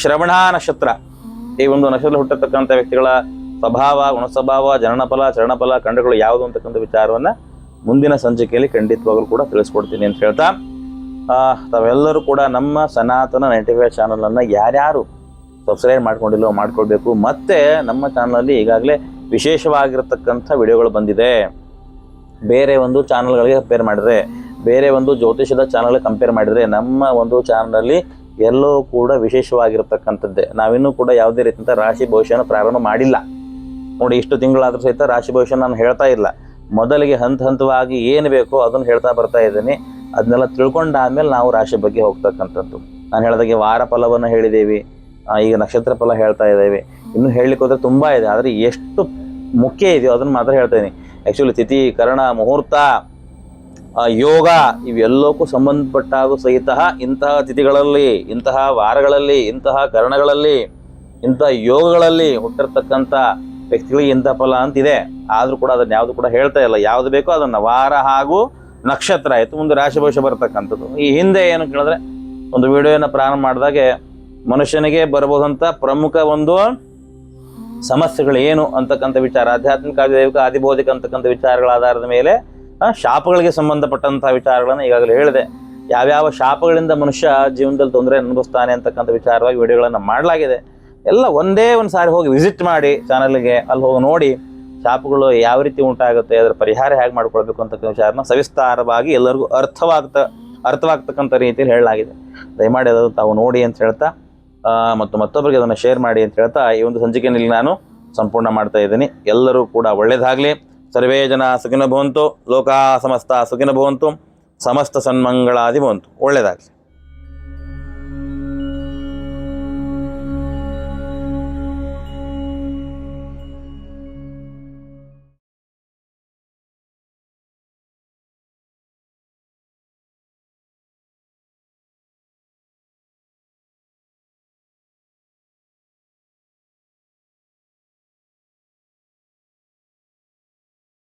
ಶ್ರವಣ ನಕ್ಷತ್ರ. ಈ ಒಂದು ನಕ್ಷತ್ರ ಹುಟ್ಟಿರ್ತಕ್ಕಂಥ ವ್ಯಕ್ತಿಗಳ ಸ್ವಭಾವ, ಗುಣಸ್ವಭಾವ, ಜನನಫಲ, ಚರಣಫಲ ಕಂಡುಗಳು ಯಾವುದು ಅಂತಕ್ಕಂಥ ವಿಚಾರವನ್ನ ಮುಂದಿನ ಸಂಚಿಕೆಯಲ್ಲಿ ಖಂಡಿತವಾಗಲೂ ಕೂಡ ತಿಳಿಸ್ಕೊಡ್ತೀನಿ ಅಂತ ಹೇಳ್ತಾ ತಾವೆಲ್ಲರೂ ಕೂಡ ನಮ್ಮ ಸನಾತನ ನೈಂಟಿ ಫೈವ್ ಚಾನಲನ್ನು ಯಾರ್ಯಾರು ಸಬ್ಸ್ಕ್ರೈಬ್ ಮಾಡ್ಕೊಂಡಿಲ್ಲೋ ಮಾಡ್ಕೊಳ್ಬೇಕು ಮತ್ತೆ ನಮ್ಮ ಚಾನಲಲ್ಲಿ ಈಗಾಗಲೇ ವಿಶೇಷವಾಗಿರ್ತಕ್ಕಂಥ ವಿಡಿಯೋಗಳು ಬಂದಿದೆ. ಬೇರೆ ಒಂದು ಚಾನಲ್ಗಳಿಗೆ ಕಂಪೇರ್ ಮಾಡಿದ್ರೆ, ಬೇರೆ ಒಂದು ಜ್ಯೋತಿಷದ ಚಾನಲ್ಗೆ ಕಂಪೇರ್ ಮಾಡಿದರೆ ನಮ್ಮ ಒಂದು ಚಾನಲಲ್ಲಿ ಎಲ್ಲೋ ಕೂಡ ವಿಶೇಷವಾಗಿರತಕ್ಕಂಥದ್ದೇ. ನಾವಿನ್ನೂ ಕೂಡ ಯಾವುದೇ ರೀತಿಯಿಂದ ರಾಶಿ ಭವಿಷ್ಯನ ಪ್ರಾರಂಭ ಮಾಡಿಲ್ಲ. ನೋಡಿ, ಇಷ್ಟು ತಿಂಗಳಾದರೂ ಸಹಿತ ರಾಶಿ ಭವಿಷ್ಯ ನಾನು ಹೇಳ್ತಾ ಇಲ್ಲ. ಮೊದಲಿಗೆ ಹಂತ ಹಂತವಾಗಿ ಏನು ಬೇಕೋ ಅದನ್ನು ಹೇಳ್ತಾ ಬರ್ತಾ ಇದ್ದೀನಿ. ಅದನ್ನೆಲ್ಲ ತಿಳ್ಕೊಂಡಾದ್ಮೇಲೆ ನಾವು ರಾಶಿ ಬಗ್ಗೆ ಹೋಗ್ತಕ್ಕಂಥದ್ದು. ನಾನು ಹೇಳಿದಾಗೆ ವಾರ ಫಲವನ್ನು ಹೇಳಿದ್ದೀವಿ ಈಗ ನಕ್ಷತ್ರ ಫಲ ಹೇಳ್ತಾ ಇದ್ದೇವೆ. ಇನ್ನು ಹೇಳಲಿಕ್ಕೆ ಹೋದರೆ ತುಂಬ ಇದೆ. ಆದರೆ ಎಷ್ಟು ಮುಖ್ಯ ಇದೆಯೋ ಅದನ್ನು ಮಾತ್ರ ಹೇಳ್ತೇನೆ ಆ್ಯಕ್ಚುಲಿ ತಿಥಿ, ಕರಣ, ಮುಹೂರ್ತ ಯೋಗ ಇವೆಲ್ಲಕ್ಕೂ ಸಂಬಂಧಪಟ್ಟಾಗೂ ಸಹಿತ ಇಂತಹ ತಿಥಿಗಳಲ್ಲಿ, ಇಂತಹ ವಾರಗಳಲ್ಲಿ, ಇಂತಹ ಕರಣಗಳಲ್ಲಿ, ಇಂತಹ ಯೋಗಗಳಲ್ಲಿ ಹುಟ್ಟಿರ್ತಕ್ಕಂಥ ವ್ಯಕ್ತಿಗಳಿಗೆ ಇಂಥ ಫಲ ಅಂತಿದೆ. ಆದರೂ ಕೂಡ ಅದನ್ನ ಯಾವುದು ಕೂಡ ಹೇಳ್ತಾ ಇಲ್ಲ. ಯಾವುದು ಬೇಕೋ ಅದನ್ನ ವಾರ ಹಾಗೂ ನಕ್ಷತ್ರ ಆಯಿತು. ಒಂದು ರಾಶಿ ಭವಿಷ್ಯ ಬರ್ತಕ್ಕಂಥದ್ದು. ಈ ಹಿಂದೆ ಏನು ಕೇಳಿದ್ರೆ ಒಂದು ವಿಡಿಯೋನ ಪ್ರಾರಂಭ ಮಾಡಿದಾಗೆ ಮನುಷ್ಯನಿಗೆ ಬರಬಹುದಂತ ಪ್ರಮುಖ ಒಂದು ಸಮಸ್ಯೆಗಳು ಏನು ಅಂತಕ್ಕಂಥ ವಿಚಾರ. ಆಧ್ಯಾತ್ಮಿಕ, ಆದಿದೈವಿಕ ಆದಿಭೌತಿಕ ಅಂತಕ್ಕಂಥ ವಿಚಾರಗಳ ಆಧಾರದ ಮೇಲೆ ಶಾಪಗಳಿಗೆ ಸಂಬಂಧಪಟ್ಟಂಥ ವಿಚಾರಗಳನ್ನು ಈಗಾಗಲೇ ಹೇಳಿದೆ. ಯಾವ್ಯಾವ ಶಾಪಗಳಿಂದ ಮನುಷ್ಯ ಜೀವನದಲ್ಲಿ ತೊಂದರೆ ಅನುಭವಿಸ್ತಾನೆ ಅಂತಕ್ಕಂಥ ವಿಚಾರವಾಗಿ ವಿಡಿಯೋಗಳನ್ನು ಮಾಡಲಾಗಿದೆ. ಎಲ್ಲ ಒಂದೇ ಒಂದು ಸಾರಿ ಹೋಗಿ ವಿಸಿಟ್ ಮಾಡಿ ಚಾನಲ್ಗೆ ಅಲ್ಲಿ ಹೋಗಿ ನೋಡಿ. ಶಾಪಗಳು ಯಾವ ರೀತಿ ಉಂಟಾಗುತ್ತೆ, ಅದರ ಪರಿಹಾರ ಹೇಗೆ ಮಾಡ್ಕೊಳ್ಬೇಕು ಅಂತಕ್ಕಂಥ ವಿಚಾರನ ಸವಿಸ್ತಾರವಾಗಿ ಎಲ್ಲರಿಗೂ ಅರ್ಥವಾಗ್ತ, ಅರ್ಥವಾಗ್ತಕ್ಕಂಥ ರೀತಿಯಲ್ಲಿ ಹೇಳಲಾಗಿದೆ. ದಯಮಾಡಿ ಅದನ್ನು ತಾವು ನೋಡಿ ಅಂತ ಹೇಳ್ತಾ ಮತ್ತು ಮತ್ತೊಬ್ಬರಿಗೆ ಅದನ್ನು ಶೇರ್ ಮಾಡಿ ಅಂತ ಹೇಳ್ತಾ ಈ ಒಂದು ಸಂಚಿಕೆಯಲ್ಲಿ ನಾನು ಸಂಪೂರ್ಣ ಮಾಡ್ತಾ ಇದ್ದೀನಿ. ಎಲ್ಲರೂ ಕೂಡ ಒಳ್ಳೇದಾಗಲಿ. ಸರ್ವೇ ಜನ ಸುಖಿನ ಭವಂತು, ಲೋಕ ಸಮಸ್ತ ಸುಖಿನ ಭವಂತು, ಸಮಸ್ತ ಸನ್ಮಂಗಳಾದಿ ಭವಂತು. ಒಳ್ಳೇದಾಗಲಿ.